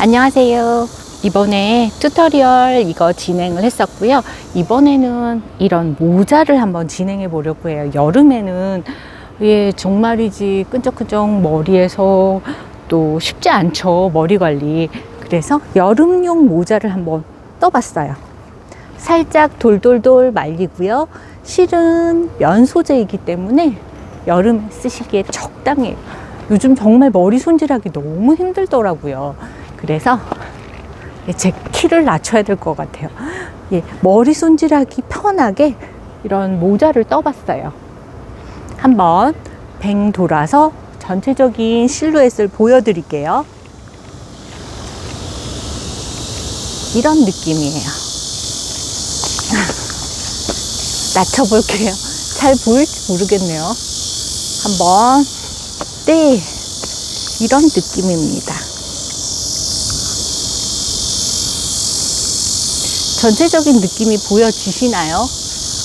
안녕하세요. 이번에 튜토리얼 이거 진행을 했었고요. 이번에는 이런 모자를 한번 진행해 보려고 해요. 여름에는 예, 정말이지 끈적끈적 머리에서 또 쉽지 않죠. 머리 관리. 그래서 여름용 모자를 한번 떠봤어요. 살짝 돌돌돌 말리고요. 실은 면 소재이기 때문에 여름에 쓰시기에 적당해요. 요즘 정말 머리 손질하기 너무 힘들더라고요. 그래서 제 키를 낮춰야 될 것 같아요. 예, 머리 손질하기 편하게 이런 모자를 떠봤어요. 한번 뱅 돌아서 전체적인 실루엣을 보여드릴게요. 이런 느낌이에요. 낮춰볼게요. 잘 보일지 모르겠네요. 한번, 네, 이런 느낌입니다. 전체적인 느낌이 보여지시나요?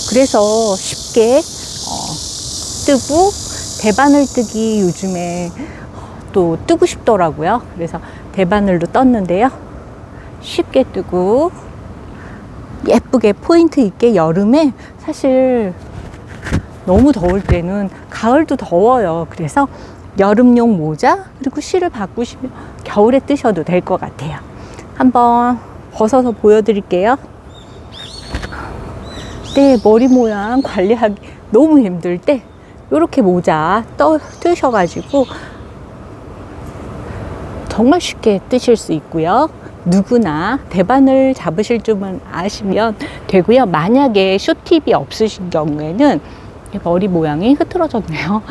그래서 쉽게 어, 뜨고 대바늘 뜨기 요즘에 또 뜨고 싶더라고요. 그래서 대바늘로 떴는데요. 쉽게 뜨고 예쁘게 포인트 있게 여름에 사실 너무 더울 때는 가을도 더워요. 그래서 여름용 모자 그리고 실을 바꾸시면 겨울에 뜨셔도 될 것 같아요. 한번 벗어서 보여드릴게요. 네, 머리 모양 관리하기 너무 힘들 때 이렇게 모자 떠 뜨셔가지고 정말 쉽게 뜨실 수 있고요. 누구나 대반을 잡으실 줄만 아시면 되고요. 만약에 쇼팁이 없으신 경우에는 머리 모양이 흐트러졌네요.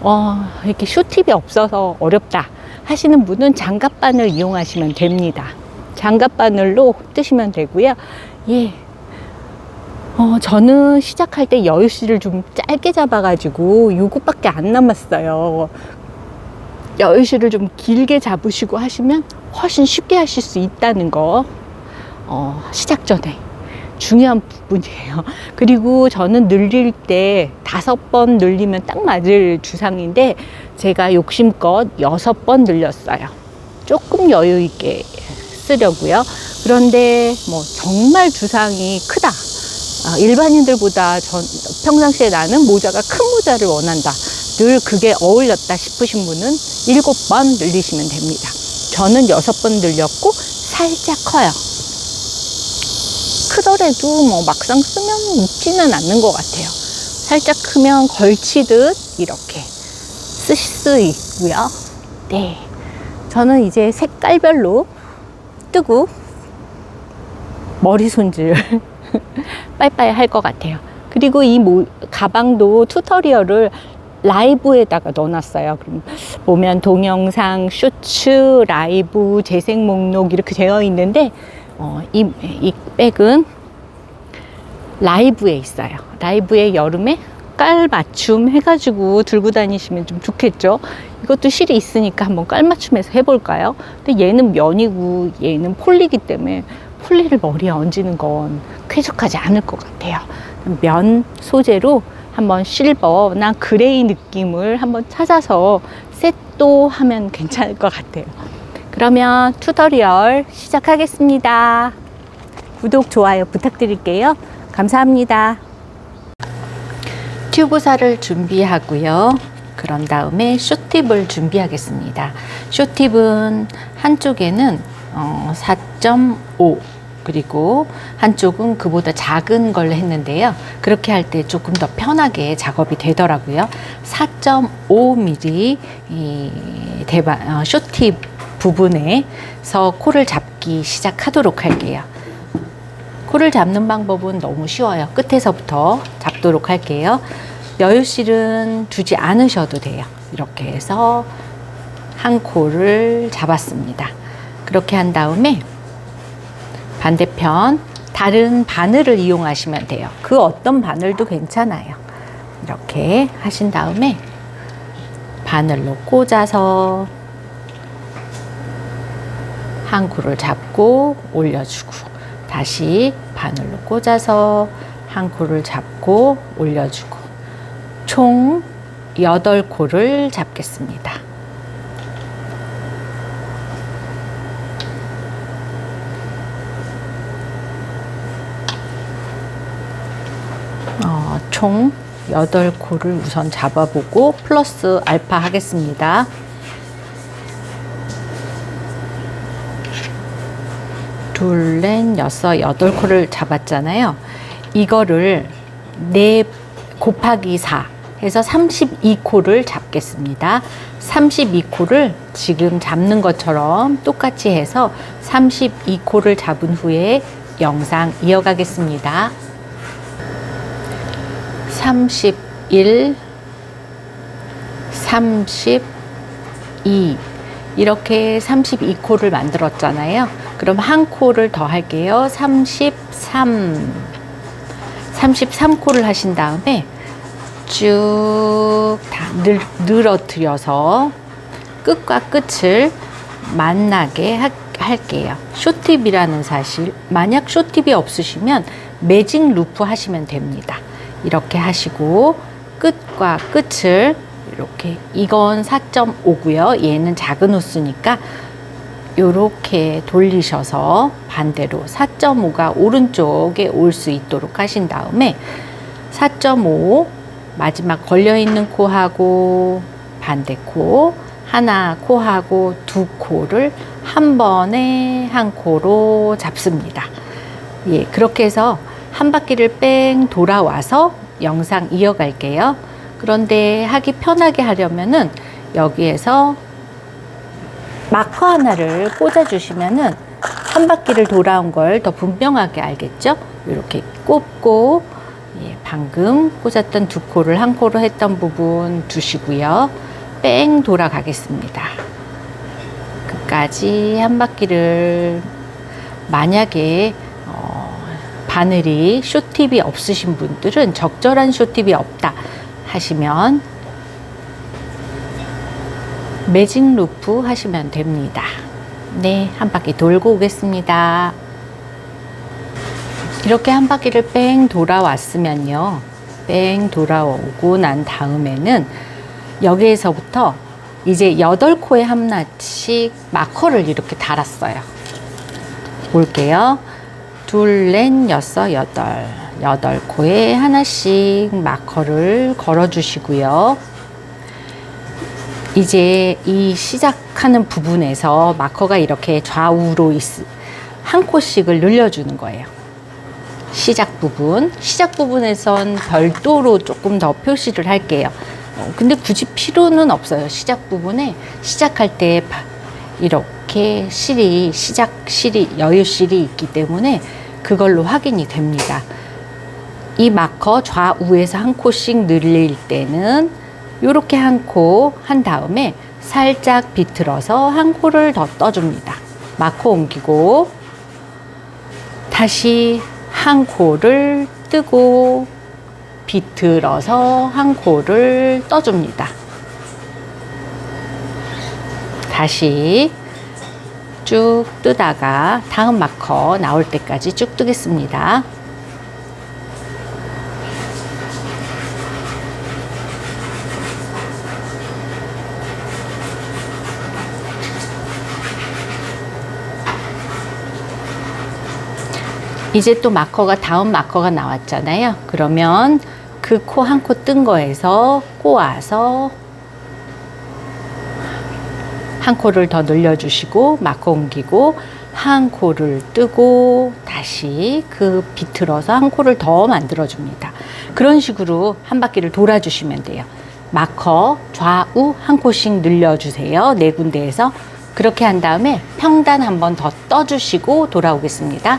어, 이렇게 쇼팁이 없어서 어렵다 하시는 분은 장갑바늘 이용하시면 됩니다. 장갑 바늘로 뜨시면 되고요. 예. 어, 저는 시작할 때 여유씨를 좀 짧게 잡아가지고 요것밖에 안 남았어요. 여유씨를 좀 길게 잡으시고 하시면 훨씬 쉽게 하실 수 있다는 거, 어, 시작 전에 중요한 부분이에요. 그리고 저는 늘릴 때 다섯 번 늘리면 딱 맞을 주상인데 제가 욕심껏 여섯 번 늘렸어요. 조금 여유 있게 쓰려고요. 그런데 뭐 정말 주상이 크다. 아, 일반인들보다 전 평상시에 나는 모자가 큰 모자를 원한다. 늘 그게 어울렸다 싶으신 분은 일곱 번 늘리시면 됩니다. 저는 여섯 번 늘렸고 살짝 커요. 크더라도 뭐 막상 쓰면 웃지는 않는 것 같아요. 살짝 크면 걸치듯 이렇게 쓰실 수 있고요. 네. 저는 이제 색깔별로 뜨고 머리 손질 빠이빠이 할것 같아요. 그리고 이 모, 가방도 튜토리얼을 라이브에다가 넣어놨어요. 그럼 보면 동영상, 쇼츠, 라이브, 재생 목록 이렇게 되어 있는데 어, 이, 이 백은 라이브에 있어요. 라이브에 여름에 깔 맞춤 해가지고 들고 다니시면 좀 좋겠죠. 이것도 실이 있으니까 한번 깔 맞춤해서 해볼까요? 근데 얘는 면이고 얘는 폴리기 때문에 폴리를 머리에 얹는 건 쾌적하지 않을 것 같아요. 면 소재로 한번 실버나 그레이 느낌을 한번 찾아서 셋도 하면 괜찮을 것 같아요. 그러면 튜토리얼 시작하겠습니다. 구독, 좋아요 부탁드릴게요. 감사합니다. 튜브살을 준비하고요. 그런 다음에 쇼팁을 준비하겠습니다. 쇼팁은 한쪽에는 어, 4.5 그리고 한쪽은 그보다 작은 걸 했는데요. 그렇게 할 때 조금 더 편하게 작업이 되더라고요. 4.5mm 이 대바 어, 쇼팁 부분에서 코를 잡기 시작하도록 할게요. 코를 잡는 방법은 너무 쉬워요. 끝에서부터 잡도록 할게요. 여유실은 두지 않으셔도 돼요. 이렇게 해서 한 코를 잡았습니다. 그렇게 한 다음에 반대편 다른 바늘을 이용하시면 돼요. 그 어떤 바늘도 괜찮아요. 이렇게 하신 다음에 바늘로 꽂아서 한 코를 잡고 올려주고 다시 바늘로 꽂아서 한 코를 잡고 올려주고 총 8코를 잡겠습니다. 어, 총 8코를 우선 잡아보고 플러스 알파 하겠습니다. 둘, 넷, 여섯, 여덟 코를 잡았잖아요. 이거를 네 곱하기 4 해서 32코를 잡겠습니다. 32코를 지금 잡는 것처럼 똑같이 해서 32코를 잡은 후에 영상 이어가겠습니다. 31, 32 이렇게 32코를 만들었잖아요. 그럼 한 코를 더 할게요. 33 33코를 하신 다음에 쭉 다 늘어뜨려서 끝과 끝을 만나게 하, 할게요. 쇼팁이라는 사실, 만약 쇼팁이 없으시면 매직 루프 하시면 됩니다. 이렇게 하시고 끝과 끝을 이렇게 이건 4.5고요. 얘는 작은 호수니까 이렇게 돌리셔서 반대로 4.5가 오른쪽에 올 수 있도록 하신 다음에 4.5 마지막 걸려 있는 코하고 반대 코 하나 코하고 두 코를 한 번에 한 코로 잡습니다. 예, 그렇게 해서 한 바퀴를 뺑 돌아와서 영상 이어갈게요. 그런데 하기 편하게 하려면은 여기에서 마커 하나를 꽂아주시면은 한 바퀴를 돌아온 걸 더 분명하게 알겠죠? 이렇게 꼽고 예, 방금 꽂았던 두 코를 한 코로 했던 부분 두시고요. 뺑 돌아가겠습니다. 끝까지 한 바퀴를 만약에 어, 바늘이 쇼팁이 없으신 분들은 적절한 쇼팁이 없다 하시면 매직 루프 하시면 됩니다. 네, 한 바퀴 돌고 오겠습니다. 이렇게 한 바퀴를 뺑 돌아왔으면요. 뺑 돌아오고 난 다음에는 여기에서부터 이제 여덟 코에 하나씩 마커를 이렇게 달았어요. 볼게요. 둘, 넷, 여섯, 여덟. 여덟 코에 하나씩 마커를 걸어주시고요. 이제 이 시작하는 부분에서 마커가 이렇게 좌우로 있, 한 코씩을 늘려주는 거예요. 시작 부분. 시작 부분에선 별도로 조금 더 표시를 할게요. 어, 근데 굳이 필요는 없어요. 시작 부분에 시작할 때 바- 이렇게 실이, 시작 실이, 여유 실이 있기 때문에 그걸로 확인이 됩니다. 이 마커 좌우에서 한 코씩 늘릴 때는 이렇게 한 코 한 다음에 살짝 비틀어서 한 코를 더 떠줍니다. 마커 옮기고 다시 한 코를 뜨고 비틀어서 한 코를 떠줍니다. 다시 쭉 뜨다가 다음 마커 나올 때까지 쭉 뜨겠습니다. 이제 또 마커가 다음 마커가 나왔잖아요. 그러면 그 코 한 코 뜬 거에서 꼬아서 한 코를 더 늘려주시고 마커 옮기고 한 코를 뜨고 다시 그 비틀어서 한 코를 더 만들어 줍니다. 그런 식으로 한 바퀴를 돌아주시면 돼요. 마커 좌우 한 코씩 늘려주세요. 네 군데에서 그렇게 한 다음에 평단 한 번 더 떠주시고 돌아오겠습니다.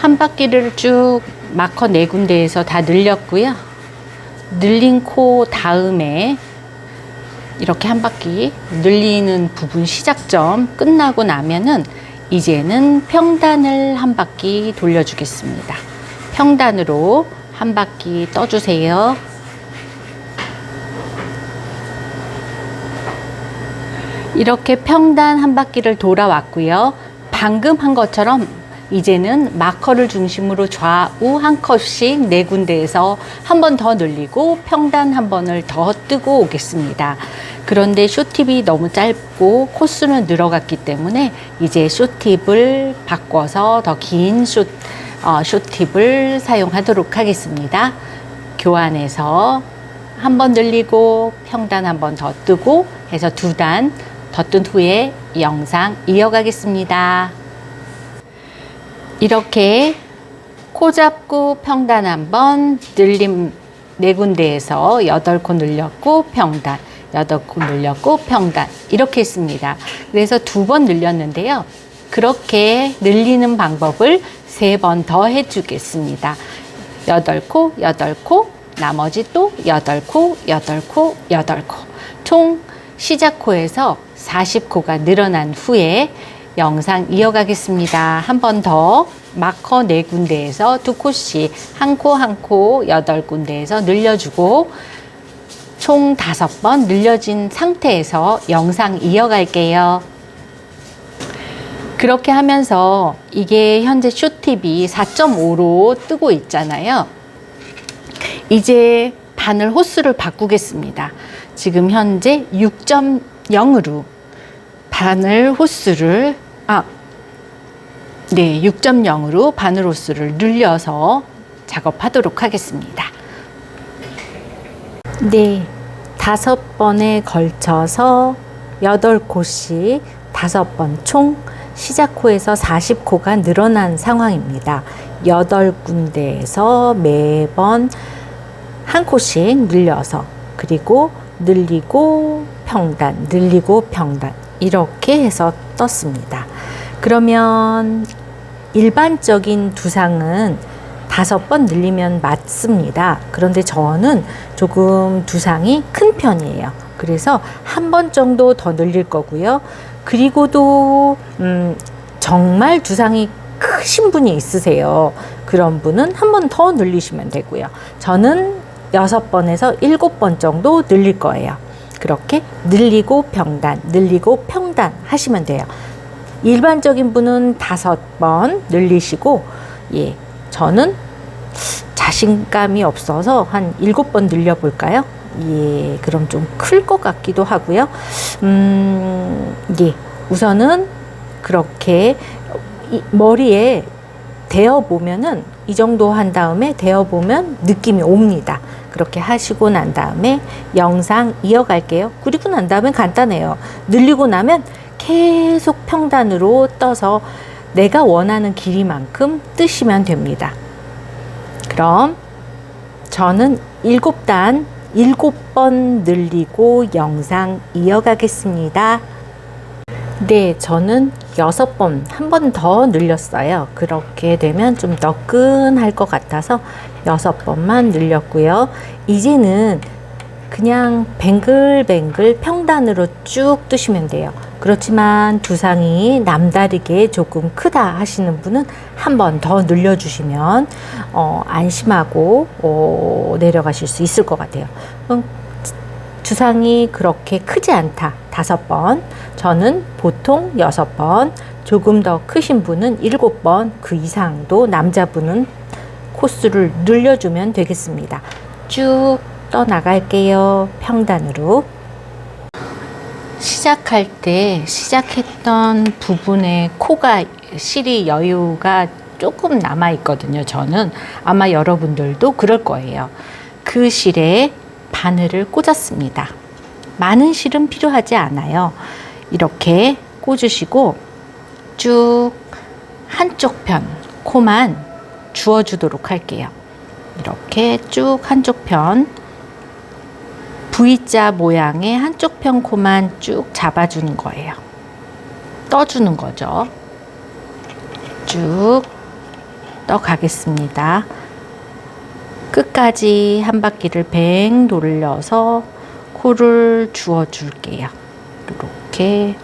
한 바퀴를 쭉 마커 네 군데에서 다 늘렸고요. 늘린 코 다음에 이렇게 한 바퀴 늘리는 부분 시작점 끝나고 나면은 이제는 평단을 한 바퀴 돌려주겠습니다. 평단으로 한 바퀴 떠주세요. 이렇게 평단 한 바퀴를 돌아왔고요. 방금 한 것처럼 이제는 마커를 중심으로 좌우 한 컷씩 네 군데에서 한 번 더 늘리고 평단 한 번을 더 뜨고 오겠습니다. 그런데 쇼팁이 너무 짧고 코스는 늘어갔기 때문에 이제 쇼팁을 바꿔서 더 긴 쇼, 어, 쇼팁을 사용하도록 하겠습니다. 교환해서 한 번 늘리고 평단 한 번 더 뜨고 해서 두 단 더 뜬 후에 영상 이어가겠습니다. 이렇게 코 잡고 평단 한번 늘림 네 군데에서 여덟 코 늘렸고 평단 여덟 코 늘렸고 평단 이렇게 했습니다. 그래서 두 번 늘렸는데요. 그렇게 늘리는 방법을 세 번 더 해주겠습니다. 여덟 코, 여덟 코, 나머지 또 여덟 코, 여덟 코, 여덟 코. 총 시작 코에서 40코가 늘어난 후에 영상 이어가겠습니다. 한 번 더 마커 네 군데에서 두 코씩 한 코 한 코 여덟 군데에서 늘려주고 총 다섯 번 늘려진 상태에서 영상 이어갈게요. 그렇게 하면서 이게 현재 쇼팁이 4.5로 뜨고 있잖아요. 이제 바늘 호수를 바꾸겠습니다. 지금 현재 6.0으로 바늘 호수를 아 네, 6.0으로 바늘 호수를 늘려서 작업하도록 하겠습니다. 네, 다섯 번에 걸쳐서 여덟 코씩 다섯 번 총 시작 코에서 40코가 늘어난 상황입니다. 여덟 군데에서 매번 한 코씩 늘려서 그리고 늘리고 평단, 늘리고 평단 이렇게 해서 떴습니다. 그러면 일반적인 두상은 다섯 번 늘리면 맞습니다. 그런데 저는 조금 두상이 큰 편이에요. 그래서 한 번 정도 더 늘릴 거고요. 그리고도 음, 정말 두상이 크신 분이 있으세요. 그런 분은 한 번 더 늘리시면 되고요. 저는 여섯 번에서 일곱 번 정도 늘릴 거예요. 그렇게 늘리고 평단, 늘리고 평단 하시면 돼요. 일반적인 분은 다섯 번 늘리시고, 예, 저는 자신감이 없어서 한 일곱 번 늘려볼까요? 예, 그럼 좀 클 것 같기도 하고요. 음, 예, 우선은 그렇게 이 머리에 대어 보면은 이 정도 한 다음에 대어 보면 느낌이 옵니다. 그렇게 하시고 난 다음에 영상 이어갈게요. 그리고 난 다음에 간단해요. 늘리고 나면 계속 평단으로 떠서 내가 원하는 길이만큼 뜨시면 됩니다. 그럼 저는 일곱 단 일곱 번 늘리고 영상 이어가겠습니다. 네, 저는 여섯 번, 한 번 더 늘렸어요. 그렇게 되면 좀 너끈할 것 같아서 여섯 번만 늘렸고요. 이제는 그냥 뱅글뱅글 평단으로 쭉 뜨시면 돼요. 그렇지만 두상이 남다르게 조금 크다 하시는 분은 한 번 더 늘려주시면 어, 안심하고 어, 내려가실 수 있을 것 같아요. 음, 두상이 그렇게 크지 않다. 다섯 번. 저는 보통 여섯 번. 조금 더 크신 분은 일곱 번. 그 이상도 남자분은 코스를 늘려주면 되겠습니다. 쭉 떠나갈게요. 평단으로. 시작할 때 시작했던 부분에 코가 실이 여유가 조금 남아 있거든요. 저는 아마 여러분들도 그럴 거예요. 그 실에 바늘을 꽂았습니다. 많은 실은 필요하지 않아요. 이렇게 꽂으시고 쭉 한쪽 편 코만 주워주도록 할게요. 이렇게 쭉 한쪽 편 V자 모양의 한쪽 편 코만 쭉 잡아주는 거예요. 떠주는 거죠. 쭉 떠가겠습니다. 끝까지 한 바퀴를 뱅 돌려서 코를 주워 줄게요. 이렇게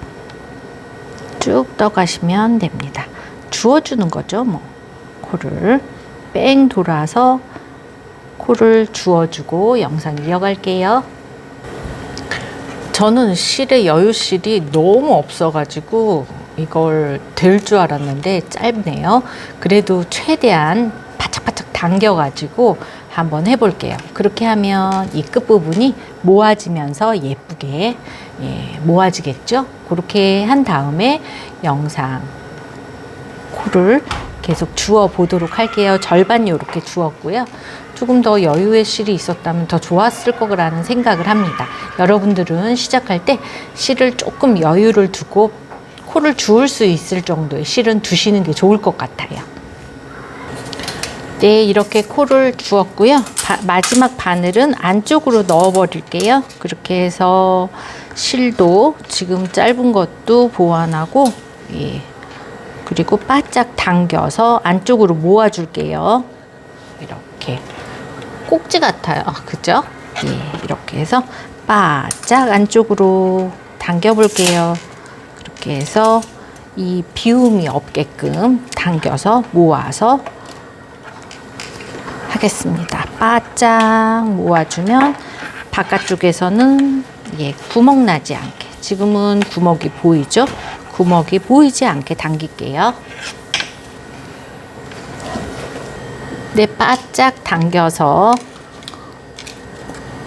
쭉 떠가시면 됩니다. 주워주는 거죠, 뭐. 코를 뺑 돌아서 코를 주워주고 영상 이어갈게요. 저는 실의 여유실이 너무 없어가지고 이걸 될 줄 알았는데 짧네요. 그래도 최대한 바짝바짝 당겨가지고 한번 해볼게요. 그렇게 하면 이 끝부분이 모아지면서 예쁘게 예, 모아지겠죠? 그렇게 한 다음에 영상 코를 계속 주워 보도록 할게요. 절반 이렇게 주웠고요. 조금 더 여유의 실이 있었다면 더 좋았을 거라는 생각을 합니다. 여러분들은 시작할 때 실을 조금 여유를 두고 코를 주울 수 있을 정도의 실은 두시는 게 좋을 것 같아요. 네, 이렇게 코를 주었고요. 바- 마지막 바늘은 안쪽으로 넣어 버릴게요. 그렇게 해서 실도 지금 짧은 것도 보완하고, 예. 그리고 바짝 당겨서 안쪽으로 모아 줄게요. 이렇게. 꼭지 같아요. 아, 그죠? 예, 이렇게 해서 바짝 안쪽으로 당겨 볼게요. 그렇게 해서 이 비움이 없게끔 당겨서 모아서 하겠습니다. 바짝 모아주면 바깥쪽에서는 예, 구멍 나지 않게. 지금은 구멍이 보이죠? 구멍이 보이지 않게 당길게요. 네, 바짝 당겨서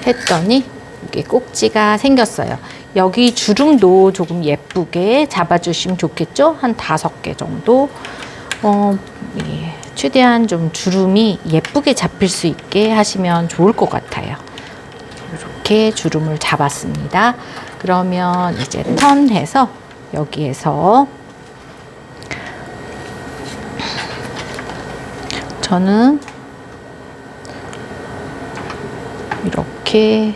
했더니 이게 꼭지가 생겼어요. 여기 주름도 조금 예쁘게 잡아주시면 좋겠죠? 한 다섯 개 정도. 어, 예, 최대한 좀 주름이 예쁘게 잡힐 수 있게 하시면 좋을 것 같아요. 이렇게 주름을 잡았습니다. 그러면 이제 턴해서 여기에서 저는 이렇게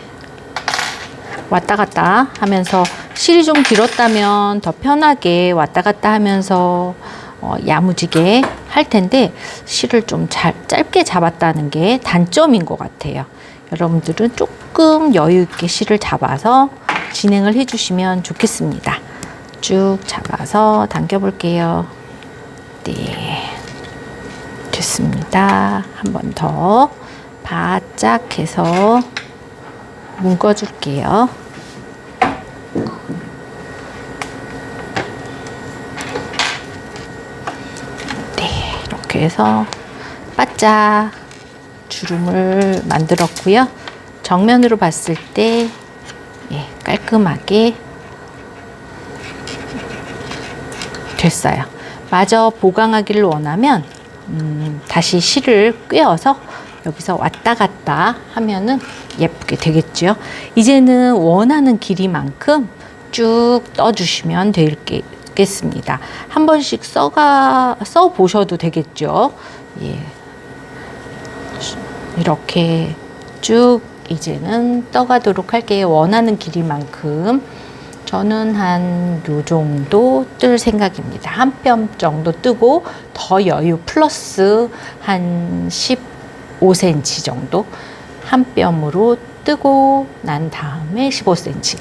왔다 갔다 하면서 실이 좀 길었다면 더 편하게 왔다 갔다 하면서 어, 야무지게 할 텐데 실을 좀 잘, 짧게 잡았다는 게 단점인 것 같아요. 여러분들은 조금 여유 있게 실을 잡아서 진행을 해주시면 좋겠습니다. 쭉 잡아서 당겨 볼게요. 네. 됐습니다. 한 번 더 바짝 해서 묶어 줄게요. 네, 이렇게 해서 바짝 주름을 만들었고요. 정면으로 봤을 때 예, 깔끔하게 됐어요. 마저 보강하기를 원하면 음, 다시 실을 꿰어서 여기서 왔다 갔다 하면은 예쁘게 되겠죠. 이제는 원하는 길이만큼 쭉 떠주시면 되겠습니다. 한 번씩 써가 써 보셔도 되겠죠. 예. 이렇게 쭉 이제는 떠가도록 할게요. 원하는 길이만큼. 저는 한 요 정도 뜰 생각입니다. 한 뼘 정도 뜨고 더 여유 플러스 한 15cm 정도 한 뼘으로 뜨고 난 다음에 15cm.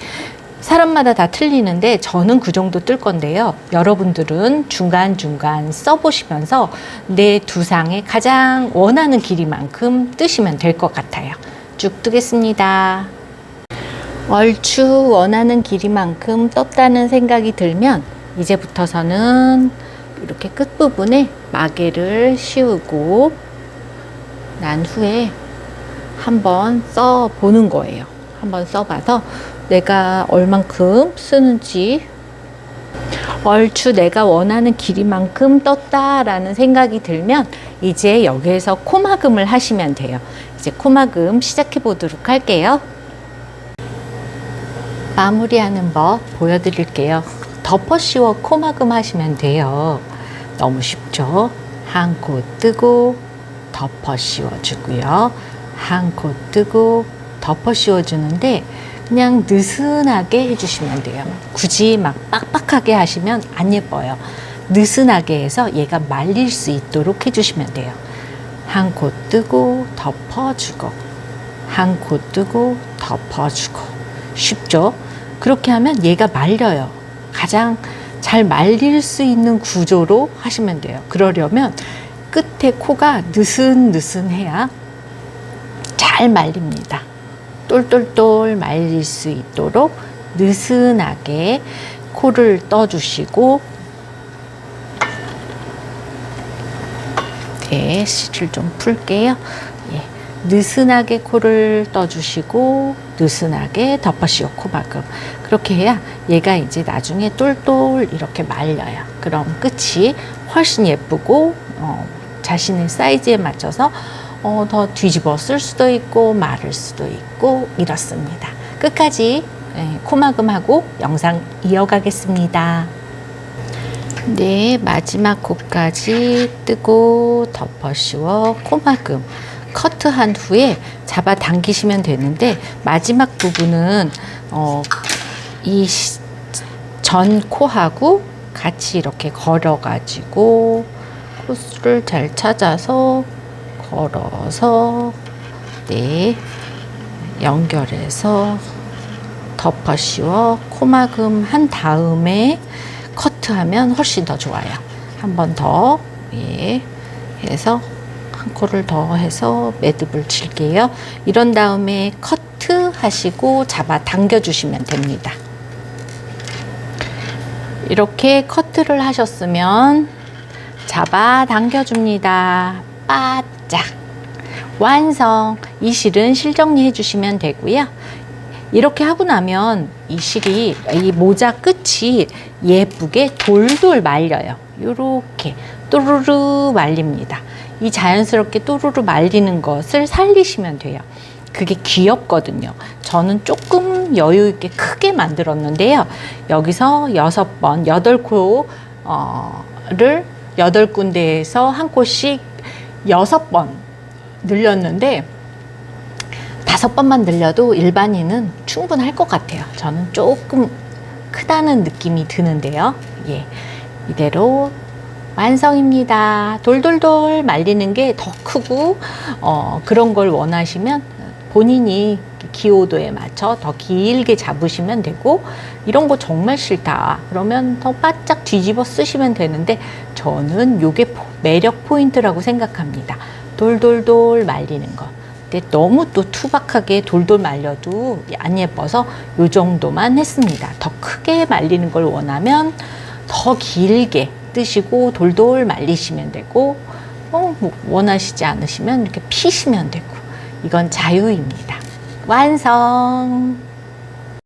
사람마다 다 틀리는데 저는 그 정도 뜰 건데요. 여러분들은 중간중간 써보시면서 내 두상에 가장 원하는 길이만큼 뜨시면 될 것 같아요. 쭉 뜨겠습니다. 얼추 원하는 길이만큼 떴다는 생각이 들면 이제부터서는 이렇게 끝부분에 마개를 씌우고 난 후에 한번 써 보는 거예요. 한번 써봐서 내가 얼만큼 쓰는지 얼추 내가 원하는 길이만큼 떴다라는 생각이 들면 이제 여기에서 코막음을 하시면 돼요. 이제 코막음 시작해 보도록 할게요. 마무리하는 법 보여드릴게요. 덮어 씌워 코막음 하시면 돼요. 너무 쉽죠? 한 코 뜨고 덮어 씌워 주고요. 한 코 뜨고 덮어 씌워 주는데 그냥 느슨하게 해주시면 돼요. 굳이 막 빡빡하게 하시면 안 예뻐요. 느슨하게 해서 얘가 말릴 수 있도록 해주시면 돼요. 한 코 뜨고 덮어주고, 한 코 뜨고 덮어주고. 쉽죠? 그렇게 하면 얘가 말려요. 가장 잘 말릴 수 있는 구조로 하시면 돼요. 그러려면 끝에 코가 느슨느슨해야 잘 말립니다. 똘똘똘 말릴 수 있도록 느슨하게 코를 떠주시고 네, 실을 좀 풀게요. 예, 느슨하게 코를 떠주시고 느슨하게 덮어씌워 코막음 그렇게 해야 얘가 이제 나중에 똘똘 이렇게 말려요. 그럼 끝이 훨씬 예쁘고 어, 자신의 사이즈에 맞춰서 어, 더 뒤집어 쓸 수도 있고 마를 수도 있고 이렇습니다. 끝까지 예, 코막음하고 영상 이어가겠습니다. 네, 마지막 코까지 뜨고 덮어 씌워 코막음 커트한 후에 잡아 당기시면 되는데 마지막 부분은 어, 이 전 코하고 같이 이렇게 걸어가지고 코스를 잘 찾아서 걸어서 네 연결해서 덮어 씌워 코막음 한 다음에 커트하면 훨씬 더 좋아요. 한 번 더, 예, 해서 한 코를 더 해서 매듭을 칠게요. 이런 다음에 커트 하시고 잡아 당겨 주시면 됩니다. 이렇게 커트를 하셨으면 잡아 당겨 줍니다. 바짝. 완성. 이 실은 실 정리해 주시면 되고요. 이렇게 하고 나면 이 실이 이 모자 끝이 예쁘게 돌돌 말려요. 요렇게 또르르 말립니다. 이 자연스럽게 또르르 말리는 것을 살리시면 돼요. 그게 귀엽거든요. 저는 조금 여유 있게 크게 만들었는데요. 여기서 여섯 번, 여덟 코를 여덟 군데에서 한 코씩 여섯 번 늘렸는데 다섯 번만 늘려도 일반인은 충분할 것 같아요. 저는 조금 크다는 느낌이 드는데요. 예. 이대로 완성입니다. 돌돌돌 말리는 게 더 크고, 어, 그런 걸 원하시면 본인이 기호도에 맞춰 더 길게 잡으시면 되고, 이런 거 정말 싫다. 그러면 더 바짝 뒤집어 쓰시면 되는데, 저는 요게 포- 매력 포인트라고 생각합니다. 돌돌돌 말리는 거. 근데 너무 또 투박하게 돌돌 말려도 안 예뻐서 요 정도만 했습니다. 더 크게 말리는 걸 원하면 더 길게 뜨시고 돌돌 말리시면 되고 어, 뭐 원하시지 않으시면 이렇게 피시면 되고 이건 자유입니다. 완성!